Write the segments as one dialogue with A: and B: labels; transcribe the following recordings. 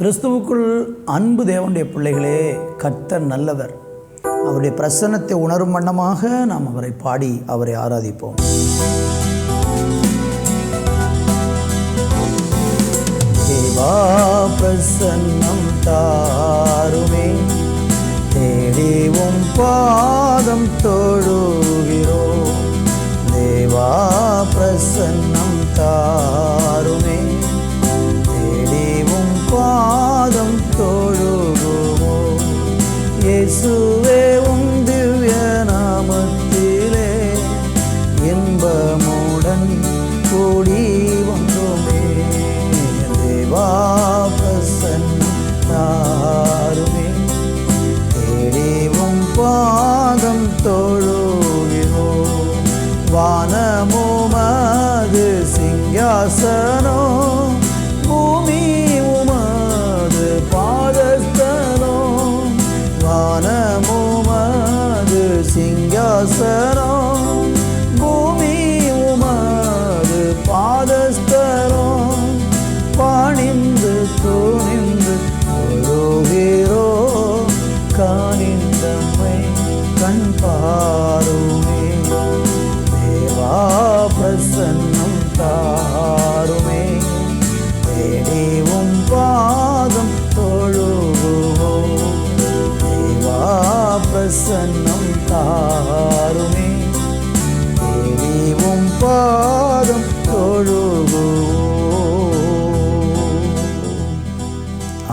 A: கிறிஸ்துவுக்குள் அன்பு தேவனுடைய பிள்ளைகளே கர்த்தர் நல்லவர். அவருடைய பிரசன்னத்தை உணரும் வண்ணமாக நாம் அவரை பாடி அவரை ஆராதிப்போம். தேவா பிரசன்னம் தாருமே. தேடிவும் பாதம் தொழுகிறோம். தேவா பிரசன்னம் தா இயேசுவே உன் திவ்ய நாமத்திலே இன்பமுடன் கூடி வந்தோமே. தேவா பிரசன்னம் தேடிவும் பாதம் தொழுகிறோம் வானமுமது சிங்காசனோ சிங்காசனோ பாதம் தொழுகுவோம்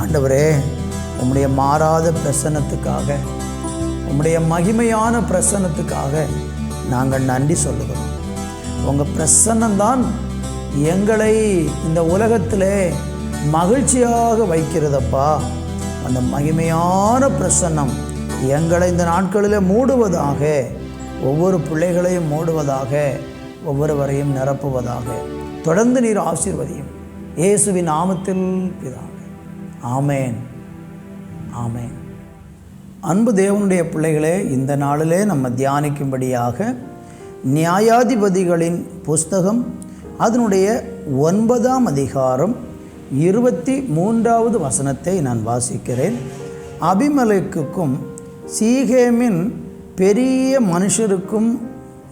A: ஆண்டவரே உம்முடைய மாறாத பிரசன்னத்துக்காக உம்முடைய மகிமையான பிரசன்னத்துக்காக நாங்கள் நன்றி சொல்லுகிறோம். உங்கள் பிரசன்னம்தான் எங்களை இந்த உலகத்தில் மகிழ்ச்சியாக வைக்கிறதப்பா. அந்த மகிமையான பிரசன்னம் எங்களை இந்த நாட்களில் மூடுவதாக ஒவ்வொரு பிள்ளைகளையும் மூடுவதாக ஒவ்வொருவரையும் நிரப்புவதாக. தொடர்ந்து நீர் ஆசீர்வதியும். இயேசுவின் நாமத்தில் பிதாவே. ஆமேன். ஆமேன். அன்பு தேவனுடைய பிள்ளைகளே இந்த நாளிலே நம்ம தியானிக்கும்படியாக நியாயாதிபதிகளின் புஸ்தகம் அதனுடைய ஒன்பதாம் அதிகாரம் இருபத்தி மூன்றாவது வசனத்தை நான் வாசிக்கிறேன். அபிமலைக்குக்கும் சீகேமின் பெரிய மனுஷருக்கும்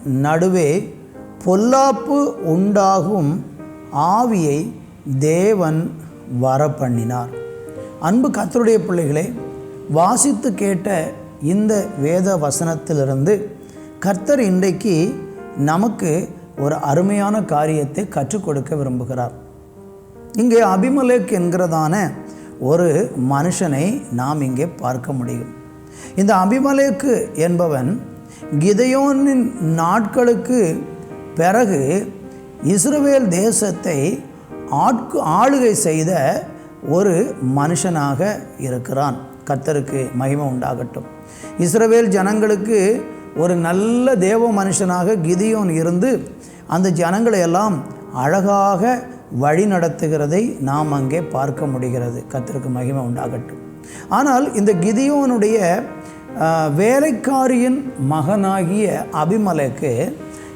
A: நடுவே பொல்லாப்பு உண்டாகும் ஆவியை தேவன் வரப்பண்ணினார். அன்பு கத்தருடைய பிள்ளைகளை வாசித்து கேட்ட இந்த வேத வசனத்திலிருந்து கர்த்தர் இன்றைக்கு நமக்கு ஒரு அருமையான காரியத்தை கற்றுக் கொடுக்க விரும்புகிறார். இங்கே அபிமலேக் என்கிறதான ஒரு மனுஷனை நாம் இங்கே பார்க்க முடியும். இந்த அபிமலேக்கு என்பவன் கிதையோனின் நாட்களுக்கு பிறகு இஸ்ரவேல் தேசத்தை ஆட்கு ஆளுகை செய்த ஒரு மனுஷனாக இருக்கிறான். கத்தருக்கு மகிமை உண்டாகட்டும். இஸ்ரவேல் ஜனங்களுக்கு ஒரு நல்ல தேவ மனுஷனாக கிதியோன் இருந்து அந்த ஜனங்களை எல்லாம் அழகாக வழி நடத்துகிறதை நாம் அங்கே பார்க்க முடிகிறது. கத்திற்கு மகிமை உண்டாகட்டும். ஆனால் இந்த கிதியோனுடைய வேலைக்காரியின் மகனாகிய அபிமலைக்கு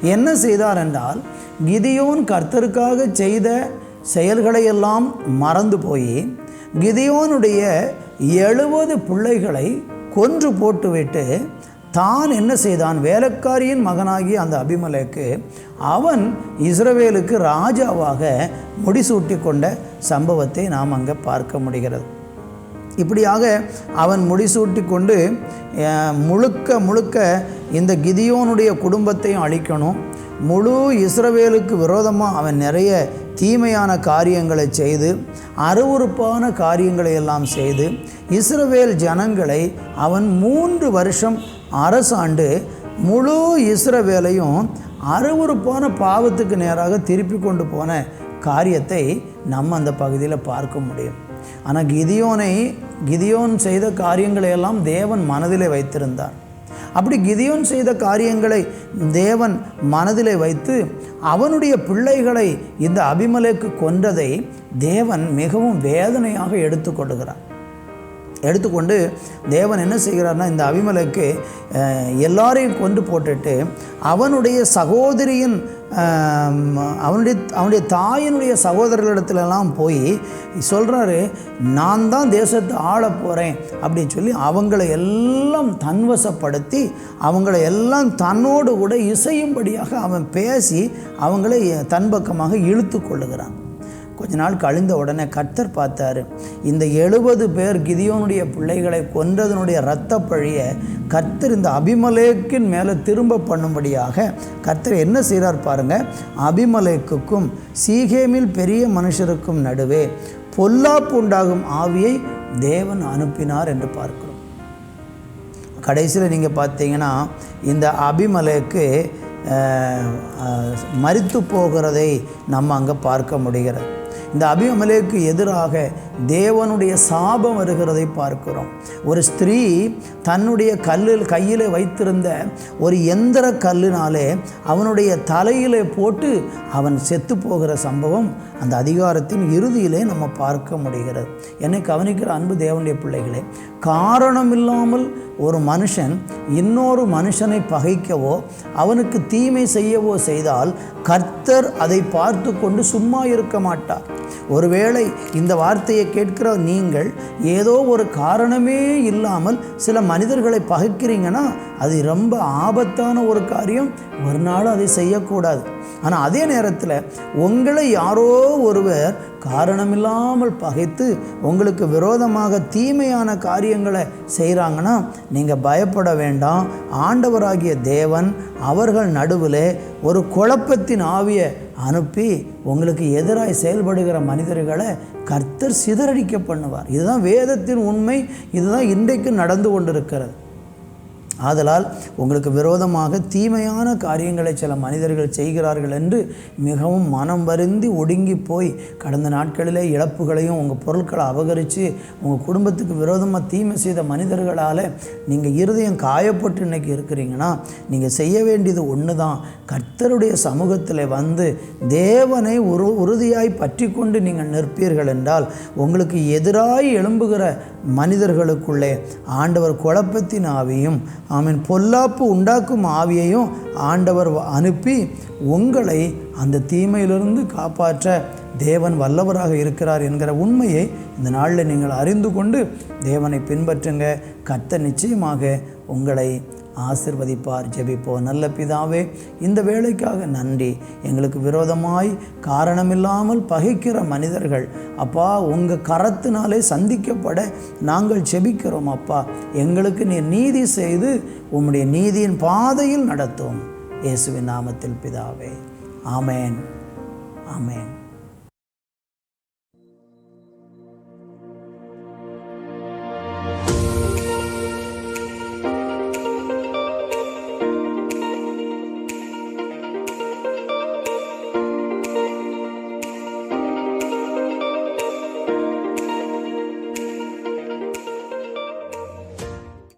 A: என்ன செய்தார் என்றால் கிதியோன் கர்த்தருக்காக செய்த செயல்களையெல்லாம் மறந்து போய் கிதியோனுடைய எழுபது பிள்ளைகளை கொன்று போட்டுவிட்டு தான் என்ன செய்தான்? வேலைக்காரியின் மகனாகிய அந்த அபிமலைக்கு அவன் இஸ்ரவேலுக்கு ராஜாவாக முடிசூட்டி கொண்ட சம்பவத்தை நாம் அங்கே பார்க்க முடிகிறது. இப்படியாக அவன் முடிசூட்டி கொண்டு முழுக்க முழுக்க இந்த கிதியோனுடைய குடும்பத்தையும் அழிக்கணும். முழு இஸ்ரவேலுக்கு விரோதமாக அவன் நிறைய தீமையான காரியங்களை செய்து அருவறுப்பான காரியங்களை எல்லாம் செய்து இஸ்ரவேல் ஜனங்களை அவன் மூன்று வருஷம் அரசாண்டு முழு இஸ்ரவேலையும் அருவருப்பான பாவத்துக்கு நேராக திருப்பி கொண்டு போன காரியத்தை நம்ம அந்த பகுதியில் பார்க்க முடியும். ஆனால் கிதியோனை கிதியோன் செய்த காரியங்களை எல்லாம் தேவன் மனதிலே வைத்திருந்தார். அப்படி கிதியோன் செய்த காரியங்களை தேவன் மனதிலே வைத்து அவனுடைய பிள்ளைகளை இந்த அபிமலைக்கு கொன்றதை தேவன் மிகவும் வேதனையாக எடுத்துக்கொள்கிறார். எடுத்துக்கொண்டு தேவன் என்ன செய்கிறார்னா இந்த அபிமலைக்கு எல்லாரையும் கொண்டு போட்டுட்டு அவனுடைய சகோதரியின் அவனுடைய அவனுடைய தாயினுடைய சகோதரர்களிடத்துலலாம் போய் சொல்கிறாரு நான் தான் தேசத்தை ஆள போகிறேன் அப்படின்னு சொல்லி அவங்கள எல்லாம் தன்வசப்படுத்தி அவங்கள எல்லாம் தன்னோடு கூட இசையும்படியாக அவன் பேசி அவங்களை தன் பக்கமாக இழுத்து கொள்ளுகிறான். கொஞ்ச நாள் கழிந்த உடனே கர்த்தர் பார்த்தாரு. இந்த எழுபது பேர் கிதியோனுடைய பிள்ளைகளை கொன்றதனுடைய இரத்த பழிய கர்த்தர் இந்த அபிமலேக்கின் மேலே திரும்ப பண்ணும்படியாக கர்த்தர் என்ன செய்கிறார் பாருங்கள் அபிமலேக்குக்கும் சீகேமில் பெரிய மனுஷருக்கும் நடுவே பொல்லாப்பு உண்டாகும் ஆவியை தேவன் அனுப்பினார் என்று பார்க்கிறோம். கடைசியில் நீங்கள் பார்த்தீங்கன்னா இந்த அபிமலைக்கு மறித்து போகிறதை நம்ம அங்கே பார்க்க முடிகிறது. இந்த அபிமலைக்கு எதிராக தேவனுடைய சாபம் வருகிறதை பார்க்கிறோம். ஒரு ஸ்திரீ தன்னுடைய கல்லில் கையில் வைத்திருந்த ஒரு எந்திர கல்லினாலே அவனுடைய தலையிலே போட்டு அவன் செத்து போகிற சம்பவம் அந்த அதிகாரத்தின் இறுதியிலே நம்ம பார்க்க முடிகிறது. என்னை கவனிக்கிற அன்பு தேவனுடைய பிள்ளைகளே காரணம் இல்லாமல் ஒரு மனுஷன் இன்னொரு மனுஷனை பகைக்கவோ அவனுக்கு தீமை செய்யவோ செய்தால் கர்த்தர் அதை பார்த்து கொண்டு சும்மா இருக்க மாட்டார். ஒருவேளை இந்த வார்த்தையை கேட்கிற நீங்கள் ஏதோ ஒரு காரணமே இல்லாமல் சில மனிதர்களை பகைக்கிறீங்கன்னா அது ரொம்ப ஆபத்தான ஒரு காரியம். ஒரு நாளும் அதை செய்யக்கூடாது. ஆனால் அதே நேரத்தில் உங்களை யாரோ ஒருவர் காரணமில்லாமல் பகைத்து உங்களுக்கு விரோதமாக தீமையான காரியங்களை செய்கிறாங்கன்னா நீங்கள் பயப்பட வேண்டாம். ஆண்டவராகிய தேவன் அவர்கள் நடுவில் ஒரு குழப்பத்தின் ஆவியை அனுப்பி உங்களுக்கு எதிராக செயல்படுகிற மனிதர்களை கர்த்தர் சிதறடிக்க பண்ணுவார். இதுதான் வேதத்தின் உண்மை இதுதான் இன்றைக்கு நடந்து கொண்டிருக்கிறது. ஆதலால் உங்களுக்கு விரோதமாக தீமையான காரியங்களை சில மனிதர்கள் செய்கிறார்கள் என்று மிகவும் மனம் வருந்தி ஒடுங்கி போய் கடந்த நாட்களிலே இழப்புகளையும் உங்கள் பொருட்களை அபகரித்து உங்கள் குடும்பத்துக்கு விரோதமாக தீமை செய்த மனிதர்களால் நீங்கள் இருதயம் காயப்பட்டு இன்னைக்கு இருக்கிறீங்கன்னா நீங்கள் செய்ய வேண்டியது ஒன்று தான் கர்த்தருடைய சமூகத்தில் வந்து தேவனை உரு உறுதியாய் பற்றி கொண்டு நீங்கள் நிற்பீர்கள் என்றால் உங்களுக்கு எதிராய் எழும்புகிற மனிதர்களுக்குள்ளே ஆண்டவர் குழப்பத்தின் ஆவியும் ஆமீன் பொல்லாப்பு உண்டாக்கும் ஆவியையும் ஆண்டவர் அனுப்பி உங்களை அந்த தீமையிலிருந்து காப்பாற்ற தேவன் வல்லவராக இருக்கிறார் என்கிற உண்மையை இந்த நாளில் நீங்கள் அறிந்து கொண்டு தேவனை பின்பற்றுங்க. கத்த நிச்சயமாக உங்களை ஆசிர்வதிப்பார் ஜெபிப்போம் நல்ல பிதாவே இந்த வேலைக்காக நன்றி. எங்களுக்கு விரோதமாய் காரணமில்லாமல் பகைக்கிற மனிதர்கள் அப்பா உங்கள் கரத்தினாலே சந்திக்கப்பட நாங்கள் ஜெபிக்கிறோம் அப்பா. எங்களுக்கு நீர் நீதி செய்து உம்முடைய நீதியின் பாதையில் நடத்தும். இயேசுவின் நாமத்தில் பிதாவே. ஆமேன். ஆமேன்.